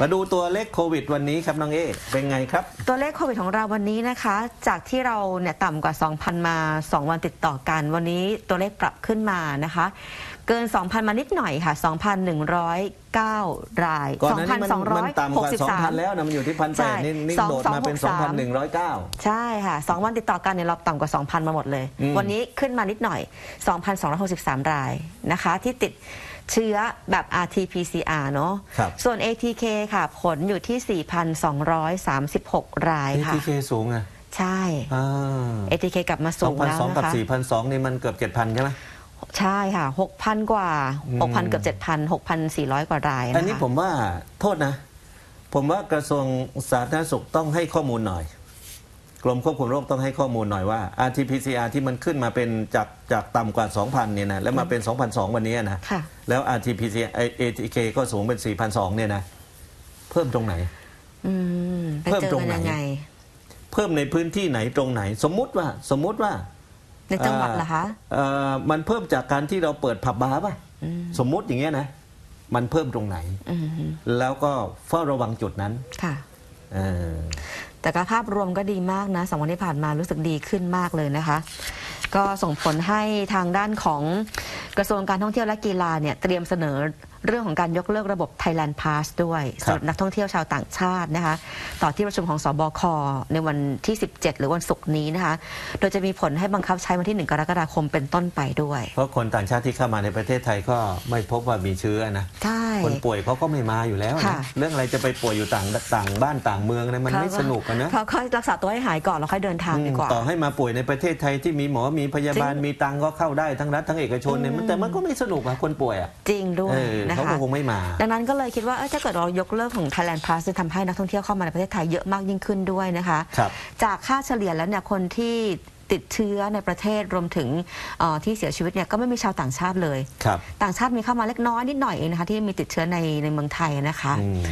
มาดูตัวเลขโควิดวันนี้ครับน้องเอเป็นไงครับ ตัวเลขโควิดของเราวันนี้นะคะ จากที่เราเนี่ยต่ำกว่า 2,000 มา 2 วันติดต่อกัน วันนี้ตัวเลขปรับขึ้นมานะคะ เกิน 2,000 มานิดหน่อยค่ะ 2,109 ราย ก่อนหน้านี้มันมันต่ำกว่า2,000 แล้วนะมันอยู่ที่พันแปใช่ดนี่นี่โดดมาเป็น2263 2,109 ใช่ค่ะ 2 วันติดต่อกันเนี่ยเราต่ำกว่า 2,000 มาหมดเลยอืมวันนี้ขึ้นมานิดหน่อย 2,263 รายนะคะ ที่ติด เชื้อแบบ RT-PCR เนอะครับ ส่วน ATK ค่ะ ผลอยู่ที่ 4,236 รายค่ะ ATK สูงอะใช่ อ่า ATK กลับมาสูงแล้ว2,200นะกับคะ 4,200 นี่มันเกือบ 7,000 ใช่ไหม ใช่ค่ะ 6,000 กว่า อืม 6,000 เกือบ 7,000 6,400 กว่ารายนะคะอันนี้ผมว่าโทษนะ ผมว่ากระทรวงสาธารณสุขต้องให้ข้อมูลหน่อย กรมควบคุมโรคต้องให้ข้อมูลหน่อยว่า RT-PCR ที่มันขึ้นมาเป็นจากจากต่ำกว่า 2,000 เนี่ยนะแล้วมาเป็น2,200วันนี้นะ ค่ะ แล้ว RT-PCR ไอ้ ATK ก็สูงเป็น4,200เนี่ยนะ เพิ่มตรงไหน อืมไปเพิ่มเจอตรงกันไหนยังไง เพิ่มในพื้นที่ไหนตรงไหน สมมุติว่าสมมุติว่าในจังหวัดเหรอคะ เอ่อมันเพิ่มจากการที่เราเปิดผับบาร์ป่ะอืม สมมุติอย่างเงี้ยนะ มันเพิ่มตรงไหน อืมแล้วก็เฝ้าระวังจุดนั้นค่ะ เออ แต่ก็ภาพรวมก็ดีมากนะสองวันที่ผ่านมารู้สึกดีขึ้นมากเลยนะคะ ก็ส่งผลให้ทางด้านของกระทรวงการท่องเที่ยวและกีฬาเนี่ยเตรียมเสนอเรื่องของการยกเลิกระบบ Thailand Pass ด้วยครับสำหรับนักท่องเที่ยวชาวต่างชาตินะคะ ต่อที่ประชุมของสบคในวันที่ 17 หรือวันศุกร์นี้นะคะ โดยจะมีผลให้บังคับใช้วันที่ 1 กรกฎาคมเป็นต้นไปด้วย เพราะคนต่างชาติที่เข้ามาในประเทศไทยก็ไม่พบว่ามีเชื้อนะ ใช่ คนป่วยเขาก็ไม่มาอยู่แล้วค่ะนะเรื่องอะไรจะไปป่วยอยู่ต่างต่างบ้านต่างเมืองนะมันไม่สนุกอะนะเขาค่อยรักษาตัวให้หายก่อนแล้วค่อยเดินทางดีกว่า ต่อให้มาป่วยในประเทศไทยที่มีหมอมีพยาบาลจริงมีตังค์ก็เข้าได้ทั้งรัฐทั้งเอกชนเนี่ยมันแต่มันก็ไม่สนุกอะคนป่วยอะจริงด้วยเออนะเขาคะ ก็คงไม่มา ดังนั้นก็เลยคิดว่าเอ้ยถ้าเกิดเรายกเลิกของ Thailand Pass จะทำให้นักท่องเที่ยวเข้ามาในประเทศไทยเยอะมากยิ่งขึ้นด้วยนะคะ ครับ จากค่าเฉลี่ยแล้วเนี่ยคนที่ ติดเชื้อในประเทศรวมถึงเอ่อที่เสียชีวิตเนี่ยก็ไม่มีชาวต่างชาติเลยครับต่างชาติมีเข้ามาเล็กน้อยนิดหน่อยเองนะคะที่มีติดเชื้อในในเมืองไทยนะคะอืม